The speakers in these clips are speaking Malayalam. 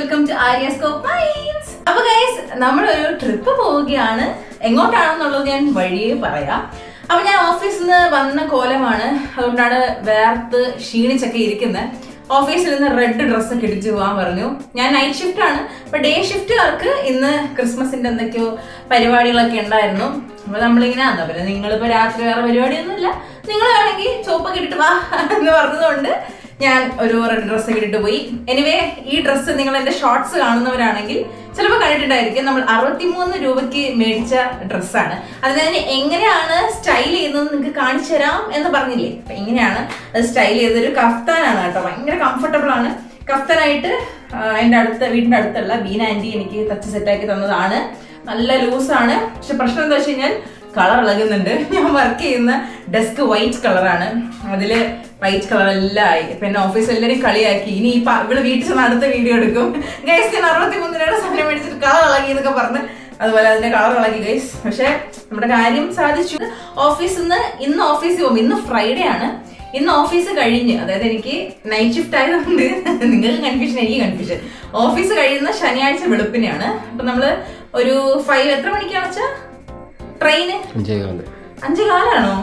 വെൽക്കം ടു ആര്യസ്കോപ്പ് മൈൻസ് അപ്പൊ ഗൈസ് നമ്മളൊരു ട്രിപ്പ് പോവുകയാണ്. എങ്ങോട്ടാണെന്നുള്ളത് ഞാൻ വഴിയേ പറയാം. അപ്പൊ ഞാൻ ഓഫീസിൽ നിന്ന് വന്ന കോലമാണ്. അതുകൊണ്ടാണ് വേർത്ത് ക്ഷീണിച്ചൊക്കെ ഇരിക്കുന്നത് ഓഫീസിൽ നിന്ന് റെഡ് ഡ്രസ്സ് കിടിച്ച് പോകാൻ പറഞ്ഞു. ഞാൻ നൈറ്റ് ഷിഫ്റ്റ് ആണ്. അപ്പൊ ഡേ ഷിഫ്റ്റുകാർക്ക് ഇന്ന് ക്രിസ്മസിന്റെ എന്തൊക്കെയോ പരിപാടികളൊക്കെ ഉണ്ടായിരുന്നു. അപ്പൊ നമ്മളിങ്ങനെ എന്താ പറയുക നിങ്ങളിപ്പോ രാത്രി വേറെ പരിപാടിയൊന്നുമില്ല. നിങ്ങൾ വേണമെങ്കിൽ ചോപ്പൊക്കെ ഇട്ടിട്ട് വാ എന്ന് പറഞ്ഞതുകൊണ്ട് ഞാൻ ഒരു റെഡ് ഡ്രസ്സ് ഇട്ടിട്ട് പോയി. എനിവേ ഈ ഡ്രസ്സ് നിങ്ങൾ എന്റെ ഷോർട്സ് കാണുന്നവരാണെങ്കിൽ ചിലപ്പോൾ കണ്ടിട്ടുണ്ടായിരിക്കും നമ്മൾ അറുപത്തിമൂന്ന് രൂപയ്ക്ക് മേടിച്ച ഡ്രസ്സാണ് അത് ഞാൻ എങ്ങനെയാണ് സ്റ്റൈൽ ചെയ്യുന്നത് നിങ്ങൾക്ക് കാണിച്ചു തരാം എന്ന് പറഞ്ഞില്ലേ? അപ്പൊ എങ്ങനെയാണ് അത് സ്റ്റൈൽ ചെയ്തൊരു കഫ്താനാണ് കേട്ടോ. ഭയങ്കര കംഫർട്ടബിൾ ആണ്. കഫ്താനായിട്ട് എന്റെ അടുത്ത വീടിന്റെ അടുത്തുള്ള ബീന ആന്റി എനിക്ക് തച്ച് സെറ്റാക്കി തന്നതാണ്. നല്ല ലൂസാണ് പക്ഷെ പ്രശ്നം എന്താ വെച്ച് കഴിഞ്ഞാൽ കളർ ഇളകുന്നുണ്ട്. ഞാൻ വർക്ക് ചെയ്യുന്ന ഡെസ്ക് വൈറ്റ് കളറാണ് അതിൽ വൈറ്റ് കളർ എല്ലാം ആയി പിന്നെ ഓഫീസ് എല്ലാവരും കളിയാക്കി. ഇനി ഇപ്പൊ ഇവിടെ വീട്ടിൽ ചെന്ന് അടുത്ത വീഡിയോ എടുക്കും. ഗൈസ് ഞാൻ അറുപത്തി മൂന്ന് രൂപയുടെ സാധനം മേടിച്ചിട്ട് കളർ ഇളകി എന്നൊക്കെ പറഞ്ഞ്. അതുപോലെ അതിന്റെ കളർ ഇളകി ഗൈസ് പക്ഷെ നമ്മുടെ കാര്യം സാധിച്ചു. ഓഫീസിൽ നിന്ന് ഇന്ന് ഓഫീസിൽ പോകും. ഇന്ന് ഫ്രൈഡേ ആണ്. ഇന്ന് ഓഫീസ് കഴിഞ്ഞ് അതായത് എനിക്ക് നൈറ്റ് ഷിഫ്റ്റ് ആയതുകൊണ്ട് നിങ്ങൾക്ക് കൺഫ്യൂഷൻ എനിക്ക് കൺഫ്യൂഷൻ ഓഫീസ് കഴിയുന്ന ശനിയാഴ്ച വെളുപ്പിനെയാണ്. അപ്പൊ നമ്മൾ ഒരു ഫൈവ് എത്ര മണിക്കാണെന്ന് വെച്ചാൽ ട്രെയിന് അഞ്ചേ കാൽ. അഞ്ചു കാലാണോ.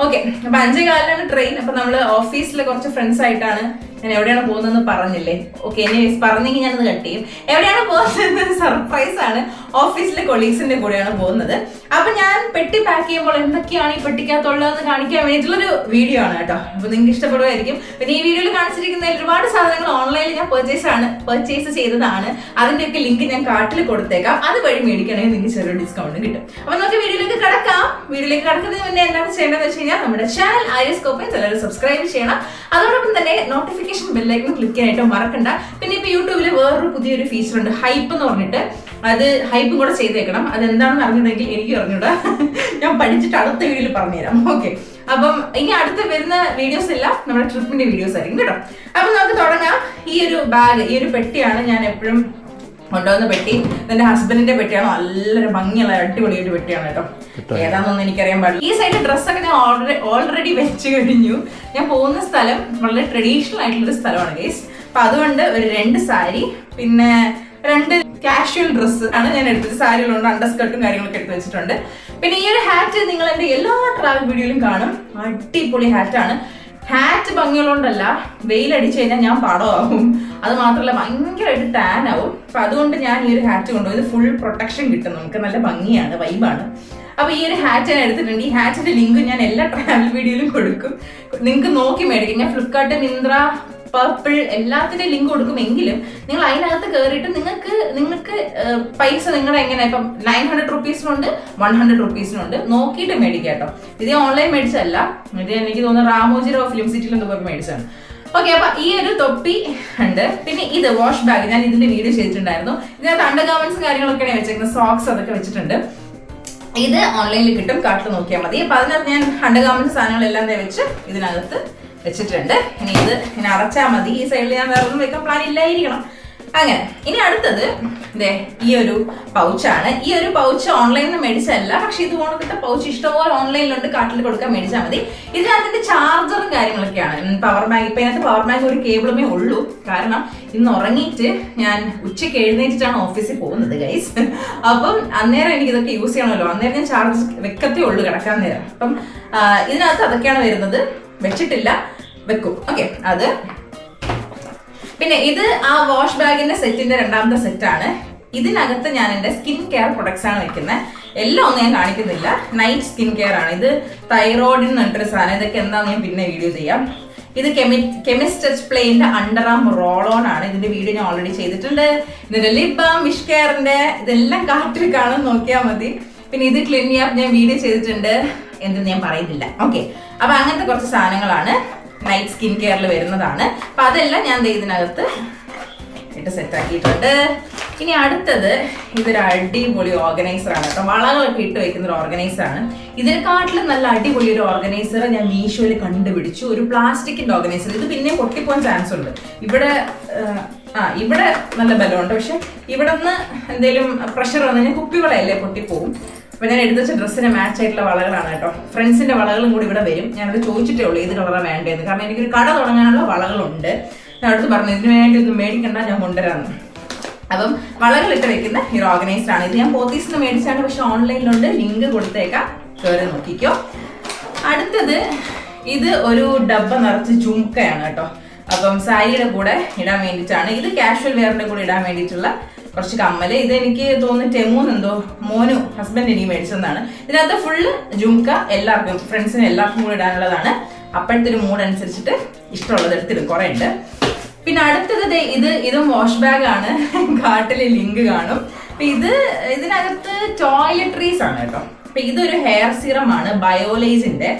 ഓക്കെ അപ്പൊ അഞ്ചേ കാലിലാണ് ട്രെയിൻ അപ്പൊ നമ്മൾ ഓഫീസിലെ കുറച്ച് ഫ്രണ്ട്സ് ആയിട്ടാണ് ഞാൻ എവിടെയാണ് പോകുന്നതെന്ന് പറഞ്ഞില്ലേ? ഓക്കെ ഇനി പറഞ്ഞെങ്കിൽ ഞാനത് കട്ട് ചെയ്യും. എവിടെയാണ് പോകുന്നത് സർപ്രൈസ് ആണ്. ഓഫീസിലെ കൊളീഗ്സിന്റെ കൂടെയാണ് പോകുന്നത്. അപ്പൊ ഞാൻ പെട്ടി പാക്ക് ചെയ്യുമ്പോൾ എന്തൊക്കെയാണ് ഈ പെട്ടിക്കകത്തുള്ളതെന്ന് കാണിക്കാൻ വേണ്ടിയിട്ടുള്ളൊരു വീഡിയോ ആണ് കേട്ടോ. അപ്പൊ നിങ്ങൾക്ക് ഇഷ്ടപ്പെടുമായിരിക്കും. പിന്നെ ഈ വീഡിയോയിൽ കാണിച്ചിരിക്കുന്ന ഒരുപാട് സാധനങ്ങൾ ഓൺലൈനിൽ ഞാൻ പെർച്ചേസ് ആണ് പെർച്ചേസ് ചെയ്തതാണ്. അതിന്റെയൊക്കെ ലിങ്ക് ഞാൻ കാർട്ടിൽ കൊടുത്തേക്കാം. അത് വഴി മേടിക്കണമെങ്കിൽ നിങ്ങൾക്ക് ചെറിയ ഡിസ്കൗണ്ട് കിട്ടും. അപ്പൊ നമുക്ക് വീഡിയോയിലേക്ക് കിടക്കാം. വീഡിയോയിലേക്ക് കിടക്കുന്നതിന് മുന്നേ എന്താണ് ചെയ്യേണ്ടതെന്ന് വെച്ച് കഴിഞ്ഞാൽ നമ്മുടെ ചാനൽ ആര്യസ്കോപ്പെ ചിലർ സബ്സ്ക്രൈബ് ചെയ്യണം. അതോടൊപ്പം തന്നെ നോട്ടിഫിക്കേഷൻ ബെല്ലൈക്കൺ ക്ലിക്ക് ചെയ്യാനായിട്ട് മറക്കണ്ട. പിന്നെ ഇപ്പൊ യൂട്യൂബിൽ വേറൊരു പുതിയൊരു ഫീച്ചർ ഉണ്ട് ഹൈപ്പ് എന്ന് പറഞ്ഞിട്ട്. അത് ഹൈപ്പും കൂടെ ചെയ്തേക്കണം. അത് എന്താണെന്ന് അറിഞ്ഞിട്ടുണ്ടെങ്കിൽ എനിക്ക് അറിഞ്ഞൂടാ. ഞാൻ പഠിച്ചിട്ട് അടുത്ത വീഡിയോയിൽ പറഞ്ഞുതരാം. ഓക്കെ അപ്പം ഇനി അടുത്ത് വരുന്ന വീഡിയോസ് എല്ലാം നമ്മുടെ ട്രിപ്പിന്റെ വീഡിയോസ് ആയിരിക്കും കേട്ടോ. അപ്പൊ നമുക്ക് തുടങ്ങാം. ഈ ഒരു ബാഗ് ഈ ഒരു പെട്ടിയാണ് ഞാൻ എപ്പോഴും കൊണ്ടുവന്ന പെട്ടി. എന്റെ ഹസ്ബൻഡിന്റെ പെട്ടിയാണ്? നല്ലൊരു ഭംഗിയുള്ള അടിപൊളിയൊരു പെട്ടിയാണ് കേട്ടോ. ഏതാണെന്നൊന്നും എനിക്കറിയാൻ പാടില്ല. ഈ സൈഡിൽ ഡ്രസ്സൊക്കെ ഞാൻ ഓൾറെഡി ഓൾറെഡി വെച്ച് കഴിഞ്ഞു. ഞാൻ പോകുന്ന സ്ഥലം വളരെ ട്രഡീഷണൽ ആയിട്ടുള്ള ഒരു സ്ഥലമാണ് ഗേസ് അപ്പൊ അതുകൊണ്ട് ഒരു രണ്ട് സാരി പിന്നെ രണ്ട് കാഷ്വൽ ഡ്രസ്സ് ആണ് ഞാൻ എടുത്തത്. സാരികളുണ്ട് അണ്ടർസ്കർട്ടും കാര്യങ്ങളൊക്കെ എടുത്ത് വെച്ചിട്ടുണ്ട്. പിന്നെ ഈ ഒരു ഹാറ്റ് നിങ്ങൾ എന്റെ എല്ലാ ട്രാവൽ വീഡിയോയിലും കാണും. അടിപൊളി ഹാറ്റാണ് ഹാറ്റ് ഭംഗിയുള്ളതുകൊണ്ടല്ല വെയിലടിച്ചു കഴിഞ്ഞാൽ ഞാൻ പടമാകും. അത് മാത്രമല്ല ഭയങ്കരമായിട്ട് ടാൻ ആവും. അപ്പൊ അതുകൊണ്ട് ഞാൻ ഈ ഒരു ഹാറ്റ് കൊണ്ടുപോയി. ഫുൾ പ്രൊട്ടക്ഷൻ കിട്ടും. നമുക്ക് നല്ല ഭംഗിയാണ് വൈബാണ് അപ്പൊ ഈ ഒരു ഹാറ്റ് ഞാൻ എടുത്തിട്ടുണ്ട്. ഈ ഹാറ്റിന്റെ ലിങ്ക് ഞാൻ എല്ലാ ട്രാവൽ വീഡിയോയിലും കൊടുക്കും. നിങ്ങൾക്ക് നോക്കി മേടിക്കും. ഞാൻ ഫ്ലിപ്കാർട്ട് മിന്ത്ര പർപ്പിൾ എല്ലാത്തിന്റെയും ലിങ്ക് കൊടുക്കുമെങ്കിലും നിങ്ങൾ അതിനകത്ത് കയറിയിട്ട് നിങ്ങൾക്ക് നിങ്ങൾക്ക് പൈസ നിങ്ങളുടെ എങ്ങനെ ഇപ്പം നയൻ ഹൺഡ്രഡ് റുപ്പീസിനുണ്ട് വൺ ഹൺഡ്രഡ് റുപ്പീസിനുണ്ട് നോക്കിയിട്ട് മേടിക്കുക ഇത് ഓൺലൈൻ മേടിച്ചല്ല ഇത് എനിക്ക് തോന്നുന്നു റാമോജിറോ ഫിലിം സിറ്റിയിൽ എന്തോ പോയി മേടിച്ചാണ് ഓക്കെ അപ്പൊ ഈ ഒരു തൊപ്പി ഉണ്ട്. പിന്നെ ഇത് വാഷ് ബാഗ് ഞാൻ ഇതിന്റെ വീഡിയോ ചെയ്തിട്ടുണ്ടായിരുന്നു. ഇതിനകത്ത് അണ്ടർ ഗാർമെന്റ്സ് കാര്യങ്ങളൊക്കെയാണ് വെച്ചേക്കുന്നത്. സോക്സ് അതൊക്കെ വെച്ചിട്ടുണ്ട്. ഇത് ഓൺലൈനിൽ കിട്ടും. കാട്ടിൽ നോക്കിയാൽ മതി. അപ്പൊ അതിനകത്ത് ഞാൻ അണ്ടർ ഗാർമെന്റ്സ് സാധനങ്ങളെല്ലാം വെച്ച് ഇതിനകത്ത് വെച്ചിട്ടുണ്ട്. ഇനി ഇത് ഇങ്ങനെ അടച്ചാൽ മതി. ഈ സൈഡിൽ ഞാൻ വേറെ ഒന്നും വെക്കാൻ പ്ലാൻ ഇല്ലായിരിക്കണം. അങ്ങനെ ഇനി അടുത്തത് ഇതേ ഈ ഒരു പൗച്ചാണ് ഈ ഒരു പൗച്ച് ഓൺലൈനിൽ നിന്ന് മേടിച്ചല്ല പക്ഷെ ഇത് പോണക്കിട്ട പൗച്ച് ഇഷ്ടംപോലെ ഓൺലൈനിലുണ്ട് കാട്ടിൽ കൊടുക്കാൻ മേടിച്ചാൽ മതി. ഇതിനകത്തിന്റെ ചാർജറും കാര്യങ്ങളൊക്കെയാണ്. പവർ ബാങ്ക് ഇപ്പൊ ഇതിനകത്ത് പവർ ബാങ്ക് ഒരു കേബിളുമേ ഉള്ളൂ. കാരണം ഇന്ന് ഉറങ്ങിയിട്ട് ഞാൻ ഉച്ചയ്ക്ക് എഴുന്നേറ്റിട്ടാണ് ഓഫീസിൽ പോകുന്നത് ഗൈസ് അപ്പം അന്നേരം എനിക്ക് ഇതൊക്കെ യൂസ് ചെയ്യണമല്ലോ. അന്നേരം ഞാൻ ചാർജ് വെക്കത്തേ ഉള്ളൂ കിടക്കാൻ നേരം. അപ്പം ഇതിനകത്ത് അതൊക്കെയാണ് വരുന്നത്. വെച്ചിട്ടില്ല. വെക്കും. ഓക്കെ അത്. പിന്നെ ഇത് ആ വാഷ് ബാഗിന്റെ സെറ്റിന്റെ രണ്ടാമത്തെ സെറ്റാണ് ഇതിനകത്ത് ഞാൻ എന്റെ സ്കിൻ കെയർ പ്രൊഡക്ട്സ് ആണ് വെക്കുന്നത് എല്ലാം ഒന്നും ഞാൻ കാണിക്കുന്നില്ല. നൈറ്റ് സ്കിൻ കെയർ ആണ്. ഇത് തൈറോയിഡിൻ എന്നിട്ടൊരു സാധനം. ഇതൊക്കെ എന്താന്ന് ഞാൻ പിന്നെ വീഡിയോ ചെയ്യാം. ഇത് കെമി കെമിസ്റ്റ് ടച്ച് പ്ലേന്റെ അണ്ടർ ആം റോൾ ഓൺ ആണ്. ഇതിന്റെ വീഡിയോ ഞാൻ ഓൾറെഡി ചെയ്തിട്ടുണ്ട്. ഇതിന്റെ ലിപ് ബാം വിഷ് കെയറിന്റെ ഇതെല്ലാം കാട്ടിൽ കാണും. നോക്കിയാൽ മതി. പിന്നെ ഇത് ക്ലീൻ ചെയ്യാൻ ഞാൻ വീഡിയോ ചെയ്തിട്ടുണ്ട് എന്തെന്ന് ഞാൻ പറയുന്നില്ല. ഓക്കെ അപ്പൊ അങ്ങനത്തെ കുറച്ച് സാധനങ്ങളാണ് നൈറ്റ് സ്കിൻ കെയറിൽ വരുന്നതാണ്. അപ്പൊ അതെല്ലാം ഞാൻ ഇതിനകത്ത് ഇട്ട് സെറ്റ് ആക്കിയിട്ടുണ്ട്. ഇനി അടുത്തത് ഇതൊരു അടിപൊളി ഓർഗനൈസർ ആണ് കേട്ടോ. വളകളൊക്കെ ഇട്ട് വെക്കുന്ന ഒരു ഓർഗനൈസർ ആണ്. ഇതിനെക്കാട്ടിലും നല്ല അടിപൊളി ഒരു ഓർഗനൈസർ ഞാൻ മീഷോയിൽ കണ്ടുപിടിച്ചു. ഒരു പ്ലാസ്റ്റിക്കിന്റെ ഓർഗനൈസർ ഇത് പിന്നെ പൊട്ടിപ്പോകാൻ ചാൻസ് ഉണ്ട്. ഇവിടെ ആ, ഇവിടെ നല്ല ബലമുണ്ട്. പക്ഷെ ഇവിടെ നിന്ന് എന്തെങ്കിലും പ്രഷർ വന്നു കഴിഞ്ഞാൽ കുപ്പികളല്ലേ പൊട്ടിപ്പോവും. അപ്പൊ ഞാൻ എടുത്ത ഡ്രസ്സിന് മാച്ച് ആയിട്ടുള്ള വളകളാണ് കേട്ടോ. ഫ്രണ്ട്സിന്റെ വളകളും കൂടി ഇവിടെ വരും. ഞാനത് ചോദിച്ചിട്ടേ ഉള്ളൂ ഏത് കളറാണ് വേണ്ടതെന്ന് കാരണം എനിക്കൊരു കട തുടങ്ങാനുള്ള വളകളുണ്ട്. ഞാൻ അടുത്ത് പറഞ്ഞു ഇതിന് വേണ്ടി ഒന്നും മേടിക്കണ്ട ഞാൻ കൊണ്ടുവരാമെന്ന് അപ്പം വളകളിട്ട് വെക്കുന്ന ഈ ഓർഗനൈസ്ഡ് ആണ്. ഇത് ഞാൻ പോത്തീസിൽ നിന്ന് മേടിച്ചാണ് പക്ഷെ ഓൺലൈനിലുണ്ട്. ലിങ്ക് കൊടുത്തേക്കാം. കയറി നോക്കിക്കോ. അടുത്തത് ഇത് ഒരു ഡബ്ബ നിറച്ച് ജുംക്കയാണ് കേട്ടോ. അപ്പം സാരിയുടെ കൂടെ ഇടാൻ വേണ്ടിയിട്ടാണ്. ഇത് കാഷ്വൽ വെയറിന്റെ കൂടെ ഇടാൻ വേണ്ടിയിട്ടുള്ള കുറച്ച് കമ്മൽ. ഇത് എനിക്ക് തോന്നുന്നു ടെമൂന്ന് എന്തോ മോനു ഹസ്ബൻഡ് എനിക്ക് മേടിച്ചതാണ് ഇതിനകത്ത് ഫുള്ള് ജുംക്ക എല്ലാവർക്കും ഫ്രണ്ട്സിന് എല്ലാവർക്കും കൂടെ ഇടാനുള്ളതാണ്. അപ്പോഴത്തെ ഒരു മൂഡ് അനുസരിച്ചിട്ട് ഇഷ്ടമുള്ളത് എടുത്തിടും. കുറേ ഉണ്ട് പിന്നെ അടുത്തത് ഇത് ഇതും വാഷ് ബാഗ് ആണ്. കാട്ടിലെ ലിങ്ക് കാണും. അപ്പൊ ഇത് ഇതിനകത്ത് ടോയ്ലറ്ററീസ് ആണ് കേട്ടോ. അപ്പൊ ഇതൊരു ഹെയർ സിറം ആണ് ബയോലൈസിന്റെ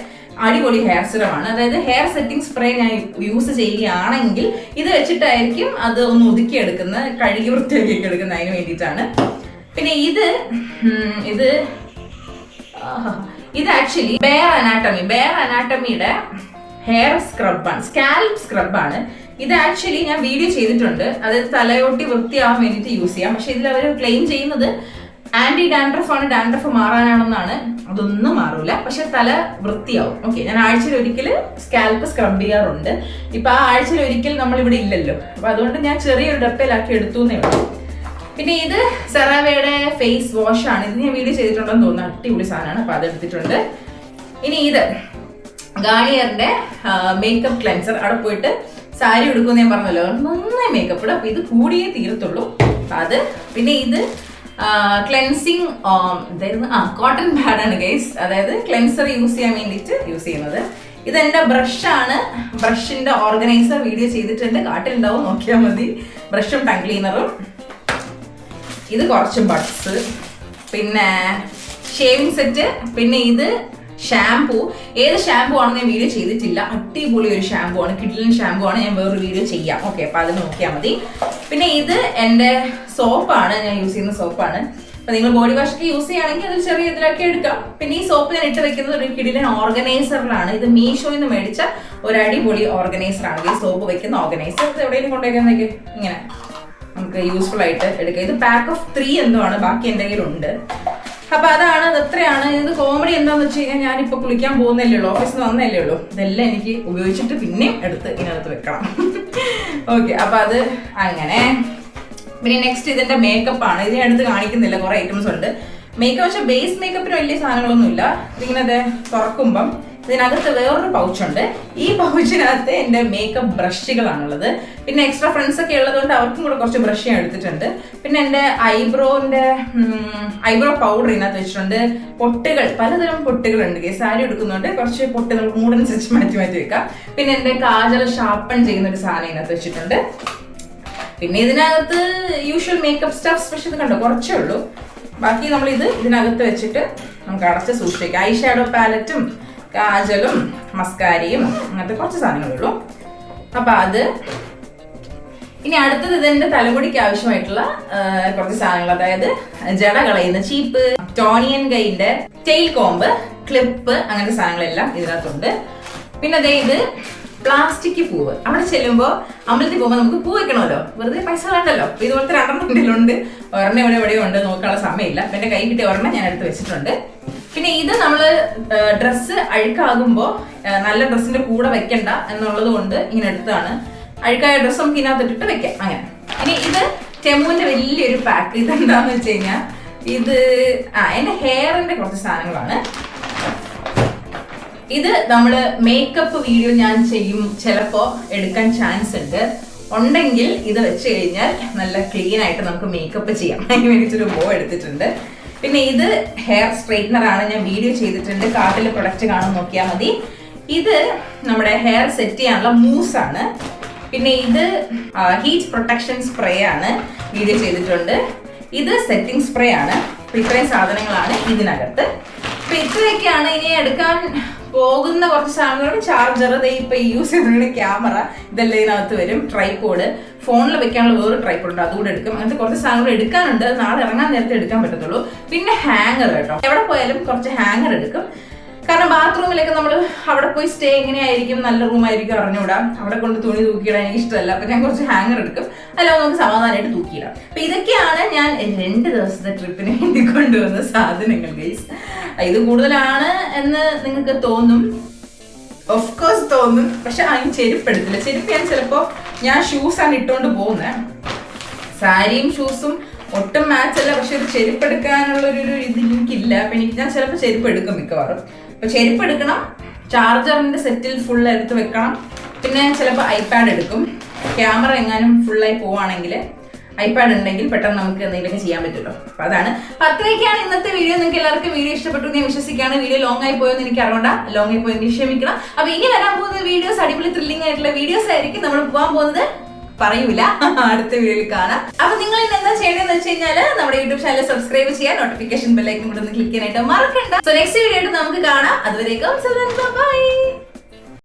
അടിപൊളി ഹെയർ സിറം ആണ്. അതായത് ഹെയർ സെറ്റിംഗ് സ്പ്രേ ഞാൻ യൂസ് ചെയ്യുകയാണെങ്കിൽ ഇത് വെച്ചിട്ടായിരിക്കും അത് ഒന്ന് ഒതുക്കിയെടുക്കുന്നത് കഴുകി വൃത്തിയാക്കി എടുക്കുന്ന അതിന് വേണ്ടിയിട്ടാണ്. പിന്നെ ഇത് ഇത്. ഇത് ആക്ച്വലി ബെയർ അനാട്ടമി ബെയർ അനാട്ടമിയുടെ ഹെയർ സ്ക്രബാണ് സ്കാൽപ് സ്ക്രബാണ് ഇത് ആക്ച്വലി ഞാൻ വീഡിയോ ചെയ്തിട്ടുണ്ട്. അതായത് തലയോട്ടി വൃത്തിയാവാൻ വേണ്ടിയിട്ട് യൂസ് ചെയ്യാം. പക്ഷെ ഇതിൽ അവർ ക്ലെയിം ചെയ്യുന്നത് ആന്റി ഡാൻഡ്രഫ് ആണ് ഡാൻഡ്രഫ് മാറാനാണെന്നാണ്. അതൊന്നും മാറൂല. പക്ഷെ തല വൃത്തിയാവും. ഓക്കെ ഞാൻ ആഴ്ചയിൽ ഒരിക്കൽ സ്കാൽപ്പ് സ്ക്രബ് ചെയ്യാറുണ്ട്. ഇപ്പൊ ആ ആഴ്ചയിൽ ഒരിക്കൽ നമ്മൾ ഇവിടെ ഇല്ലല്ലോ. അപ്പൊ അതുകൊണ്ട് ഞാൻ ചെറിയൊരു ഡപ്പയിലാക്കി എടുത്തു എന്നേ ഉള്ളൂ. പിന്നെ ഇത് സെറാവയുടെ ഫേസ് വാഷ് ആണ്. ഇത് ഞാൻ വീഡിയോ ചെയ്തിട്ടുണ്ടെന്ന് തോന്നുന്നു. അടിപൊളി സാധനമാണ്. അപ്പൊ അത് എടുത്തിട്ടുണ്ട്. ഇനി ഇത് ഗാർണിയറിന്റെ മേക്കപ്പ് ക്ലെൻസർ അവിടെ പോയിട്ട് സാരി എടുക്കുമെന്ന് ഞാൻ പറഞ്ഞല്ലോ. നന്നായി മേക്കപ്പ് ഇടും. അപ്പൊ ഇത് കൂടിയേ തീരത്തുള്ളൂ. അത് പിന്നെ ഇത് ക്ലെൻസിങ് ഇതായിരുന്നു. ആ കോട്ടൺ പാഡാണ് ഗൈസ് അതായത് ക്ലെൻസർ യൂസ് ചെയ്യാൻ വേണ്ടിയിട്ട് യൂസ് ചെയ്യുന്നത്. ഇതെന്റെ ബ്രഷാണ് ബ്രഷിന്റെ ഓർഗനൈസർ വീഡിയോ ചെയ്തിട്ടുണ്ട്. കാട്ടിലുണ്ടാവും. നോക്കിയാൽ മതി. ബ്രഷും ടങ് ക്ലീനറും ഇത് കുറച്ച് ബഡ്സ് പിന്നെ ഷേവിങ് സെറ്റ് പിന്നെ ഇത് ഷാംപൂ ഏത് ഷാംപൂ ആണെന്ന് ഞാൻ വീഡിയോ ചെയ്തിട്ടില്ല. അടിപൊളി ഒരു ഷാംപൂ ആണ്. കിഡ്ലിൻ ഷാംപൂ ആണ് ഞാൻ വേറൊരു വീഡിയോ ചെയ്യാം. ഓക്കെ അപ്പൊ അത് നോക്കിയാൽ മതി. പിന്നെ ഇത് എന്റെ സോപ്പാണ് ഞാൻ യൂസ് ചെയ്യുന്ന സോപ്പാണ് അപ്പൊ നിങ്ങൾ ബോഡി വാഷ് ഒക്കെ യൂസ് ചെയ്യുകയാണെങ്കിൽ അത് ചെറിയ ഇതിലൊക്കെ എടുക്കാം. പിന്നെ ഈ സോപ്പ് ഞാൻ ഇട്ട് വെക്കുന്നത് ഒരു കിഡിലിൻ ഓർഗനൈസറിലാണ് ഇത് മീഷോയിൽ നിന്ന് മേടിച്ച ഒരു അടിപൊളി ഓർഗനൈസർ ആണ്. ഈ സോപ്പ് വെക്കുന്ന ഓർഗനൈസർ ഇത് എവിടെയെങ്കിലും കൊണ്ടുവയ്ക്കുന്നതൊക്കെ ഇങ്ങനെ. നമുക്ക് യൂസ്ഫുൾ ആയിട്ട് എടുക്കാം. ഇത് പാക്ക് ഓഫ് ത്രീ എന്തോ ആണ്. ബാക്കി എന്തെങ്കിലും കയ്യിലുണ്ട്. അപ്പൊ അതാണ് അത് എത്രയാണ്? ഇത് കോമഡി എന്താന്ന് വെച്ച് കഴിഞ്ഞാൽ ഞാനിപ്പോ കുളിക്കാൻ പോകുന്നല്ലേ ഉള്ളൂ ഓഫീസിൽ നിന്ന് വന്നല്ലേ ഉള്ളൂ. ഇതെല്ലാം എനിക്ക് ഉപയോഗിച്ചിട്ട് പിന്നെ എടുത്ത് ഇതിനകത്ത് വെക്കണം. ഓക്കെ അപ്പൊ അത് അങ്ങനെ. പിന്നെ നെക്സ്റ്റ് ഇതിന്റെ മേക്കപ്പ് ആണ്. ഇതിനെ അടുത്ത് കാണിക്കുന്നില്ല കുറെ ഐറ്റംസ് ഉണ്ട്. മേക്കപ്പ് പക്ഷെ ബേസ് മേക്കപ്പിന് വലിയ സാധനങ്ങളൊന്നുമില്ല. ഇതിങ്ങനെ ദേ തുറക്കുമ്പം ഇതിനകത്ത് വേറൊരു പൗച്ചുണ്ട് ഈ പൗച്ചിനകത്ത് എന്റെ മേക്കപ്പ് ബ്രഷുകളാണുള്ളത് പിന്നെ എക്സ്ട്രാ ഫ്രണ്ട്സ് ഒക്കെ ഉള്ളതുകൊണ്ട് അവർക്കും കൂടെ കുറച്ച് ബ്രഷ് ഞാൻ എടുത്തിട്ടുണ്ട്. പിന്നെ എന്റെ ഐബ്രോന്റെ ഐബ്രോ പൗഡർ ഇതിനകത്ത് വെച്ചിട്ടുണ്ട്. പൊട്ടുകൾ പലതരം പൊട്ടുകളുണ്ട്. കേസ് സാരി എടുക്കുന്നുണ്ട് കുറച്ച് പൊട്ടുകൾ മൂടനുസരിച്ച് മാറ്റി മാറ്റി വെക്കാം. പിന്നെ എന്റെ കാജൽ ഷാർപ്പൺ ചെയ്യുന്ന ഒരു സാധനം ഇതിനകത്ത് വെച്ചിട്ടുണ്ട്. പിന്നെ ഇതിനകത്ത് യൂഷ്വൽ മേക്കപ്പ് സ്റ്റാഫ് സ്പെഷ്യൽ കണ്ടോ? കുറച്ചേ ഉള്ളൂ. ബാക്കി നമ്മൾ ഇത് ഇതിനകത്ത് വെച്ചിട്ട് നമുക്ക് അടച്ച് സൂക്ഷിക്കാം. ഐ ഷാഡോ പാലറ്റും കാജലും മസ്കാരിയും അങ്ങനത്തെ കുറച്ച് സാധനങ്ങളേ ഉള്ളൂ അപ്പൊ അത് ഇനി അടുത്തത് ഇതിന്റെ തലമുടിക്ക് ആവശ്യമായിട്ടുള്ള കുറച്ച് സാധനങ്ങൾ. അതായത് ജട കളയുന്ന ചീപ്പ് ടോണിയൻ ഗൈന്റെ ടെയിൽ കോമ്പ് ക്ലിപ്പ് അങ്ങനത്തെ സാധനങ്ങളെല്ലാം ഇതിനകത്തുണ്ട്. പിന്നെ അതേ ഇത് പ്ലാസ്റ്റിക് പൂവ്. അവിടെ ചെല്ലുമ്പോൾ അമ്പലത്തിൽ പോകുമ്പോൾ നമുക്ക് പൂ വെക്കണമല്ലോ. വെറുതെ പൈസ വേണ്ടല്ലോ. അപ്പൊ ഇതുപോലത്തെ രണ്ടെണ്ണം ഇതിലുണ്ട്. ഒരെണ്ണം ഇവിടെ എവിടെയോ ഉണ്ട്. നോക്കാനുള്ള സമയമില്ല. അപ്പൊ എന്റെ കൈ കിട്ടിയ ഒരെണ്ണം ഞാൻ എടുത്ത് വെച്ചിട്ടുണ്ട്. പിന്നെ ഇത് നമ്മൾ ഡ്രസ്സ് അഴുക്കാകുമ്പോൾ നല്ല ഡ്രസ്സിന്റെ കൂടെ വെക്കണ്ട എന്നുള്ളത് കൊണ്ട് ഇങ്ങനെ എടുത്താണ് അഴുക്കായ ഡ്രസ്സ് നമുക്ക് ഇതിനകത്ത് ഇട്ടിട്ട് വെക്കാം. അങ്ങനെ. ഇനി ഇത് ടെമുവിന്റെ വലിയൊരു പാക്ക് ഇതെന്താന്ന് വെച്ച് കഴിഞ്ഞാൽ ഇത് ആ എന്റെ ഹെയറിന്റെ കുറച്ച് സാധനങ്ങളാണ്. ഇത് നമ്മൾ മേക്കപ്പ് വീഡിയോ ഞാൻ ചെയ്യും ചിലപ്പോ എടുക്കാൻ ചാൻസ് ഉണ്ട്. ഉണ്ടെങ്കിൽ ഇത് വെച്ച് കഴിഞ്ഞാൽ നല്ല ക്ലീൻ ആയിട്ട് നമുക്ക് മേക്കപ്പ് ചെയ്യാം. അതിന് വേണ്ടിയിട്ടൊരു ബോ എടുത്തിട്ടുണ്ട്. പിന്നെ ഇത് ഹെയർ സ്ട്രെയിറ്റ്നർ ആണ് ഞാൻ വീഡിയോ ചെയ്തിട്ടുണ്ട്. കാർട്ടിലെ പ്രൊഡക്റ്റ് കാണാൻ നോക്കിയാൽ മതി. ഇത് നമ്മുടെ ഹെയർ സെറ്റ് ചെയ്യാനുള്ള മൂസ് ആണ്. പിന്നെ ഇത് ഹീറ്റ് പ്രൊട്ടക്ഷൻ സ്പ്രേ ആണ് വീഡിയോ ചെയ്തിട്ടുണ്ട്. ഇത് സെറ്റിംഗ് സ്പ്രേ ആണ്. ഇത്രയും സാധനങ്ങളാണ് ഇതിനകത്ത്. അപ്പൊ ഇത്രയൊക്കെയാണ് ഇനി എടുക്കാൻ പോകുന്ന കുറച്ച് സാധനങ്ങളും ചാർജർ ഇപ്പൊ യൂസ് ചെയ്യുന്ന ക്യാമറ ഇതെല്ലാം ഇതിനകത്ത് വരും. ട്രൈപോഡ് ഫോണിൽ വെക്കാനുള്ള വേറെ ട്രൈപോഡ് ഉണ്ട്. അതുകൂടെ എടുക്കും. അങ്ങനത്തെ കുറച്ച് സാധനങ്ങൾ എടുക്കാനുണ്ട്. നാളെ ഇറങ്ങാൻ നേരത്തെ എടുക്കാൻ പറ്റത്തുള്ളൂ. പിന്നെ ഹാങ്ങർ കേട്ടോ. എവിടെ പോയാലും കുറച്ച് ഹാങ്ങർ എടുക്കും. കാരണം ബാത്റൂമിലൊക്കെ നമ്മൾ അവിടെ പോയി സ്റ്റേ എങ്ങനെയായിരിക്കും? നല്ല റൂമായിരിക്കും അറിഞ്ഞുകൂടാ. അവിടെ കൊണ്ട് തുണി തൂക്കിയിടാൻ എനിക്ക് ഇഷ്ടമല്ല. അപ്പൊ ഞാൻ കുറച്ച് ഹാങ്ങർ എടുക്കും. അല്ലാതെ നമുക്ക് സമാധാനമായിട്ട് തൂക്കിയിടാം. അപ്പൊ ഇതൊക്കെയാണ് ഞാൻ രണ്ട് ദിവസത്തെ ട്രിപ്പിന് വേണ്ടി കൊണ്ടുവന്ന സാധനങ്ങൾ ഗൈസ് ഇത് കൂടുതലാണ് എന്ന് നിങ്ങൾക്ക് തോന്നും? ഓഫ് കോഴ്സ് തോന്നും. പക്ഷെ അതിന് ചെരുപ്പ് എടുത്തില്ല. ചെരുപ്പ് ഞാൻ ചിലപ്പോ ഞാൻ ഷൂസാണ് ഇട്ടുകൊണ്ട് പോകുന്നത് സാരിയും ഷൂസും ഒട്ടും മാച്ച് അല്ല. പക്ഷെ ഒരു ചെരുപ്പ് എടുക്കാനുള്ള ഒരു ഒരു ഇത് എനിക്കില്ല. അപ്പൊ എനിക്ക് ഞാൻ ചിലപ്പോൾ ചെരുപ്പ് എടുക്കും മിക്കവാറും. ചെരുപ്പ് എടുക്കണം. ചാർജറിന്റെ സെറ്റിൽ ഫുൾ എടുത്ത് വെക്കണം. പിന്നെ ചിലപ്പോൾ ഐപാഡ് എടുക്കും. ക്യാമറ എങ്ങാനും ഫുള്ളായി പോവാണെങ്കിൽ ഐപാഡ് ഉണ്ടെങ്കിൽ പെട്ടെന്ന് നമുക്ക് എന്തെങ്കിലുമൊക്കെ ചെയ്യാൻ പറ്റുമല്ലോ. അപ്പൊ അതാണ്. അപ്പൊ അത്രയൊക്കെയാണ് ഇന്നത്തെ വീഡിയോ. നിങ്ങൾക്ക് എല്ലാവർക്കും വീഡിയോ ഇഷ്ടപ്പെട്ടു എന്ന് ഞാൻ വിശ്വസിക്കുകയാണ്. വീഡിയോ ലോങ് ആയി പോയെന്ന് എനിക്ക് അറിയണ്ട ലോങ് ആയി പോയെങ്കിൽ ക്ഷമിക്കണം. അപ്പൊ ഇനി വരാൻ പോകുന്ന വീഡിയോസ് അടിപൊളി ത്രില്ലിംഗ് ആയിട്ടുള്ള വീഡിയോസ് ആയിരിക്കും നമ്മൾ പോകാൻ പോകുന്നത്. പറയൂല. അടുത്ത വീഡിയോയിൽ കാണാം. അപ്പൊ നിങ്ങൾ ഇന്ന് എന്താ ചെയ്യണമെന്ന് വെച്ച് കഴിഞ്ഞാൽ നമ്മുടെ യൂട്യൂബ് ചാനൽ സബ്സ്ക്രൈബ് ചെയ്യാൻ നോട്ടിഫിക്കേഷൻ ബെല്ലൈക്കും കൂടെ ഒന്ന് ക്ലിക്ക് ചെയ്യാനായിട്ട് മറക്കണ്ട. സോ നെക്സ്റ്റ് വീഡിയോ ആയിട്ട് നമുക്ക് കാണാം. അതുവരേക്കും ബൈ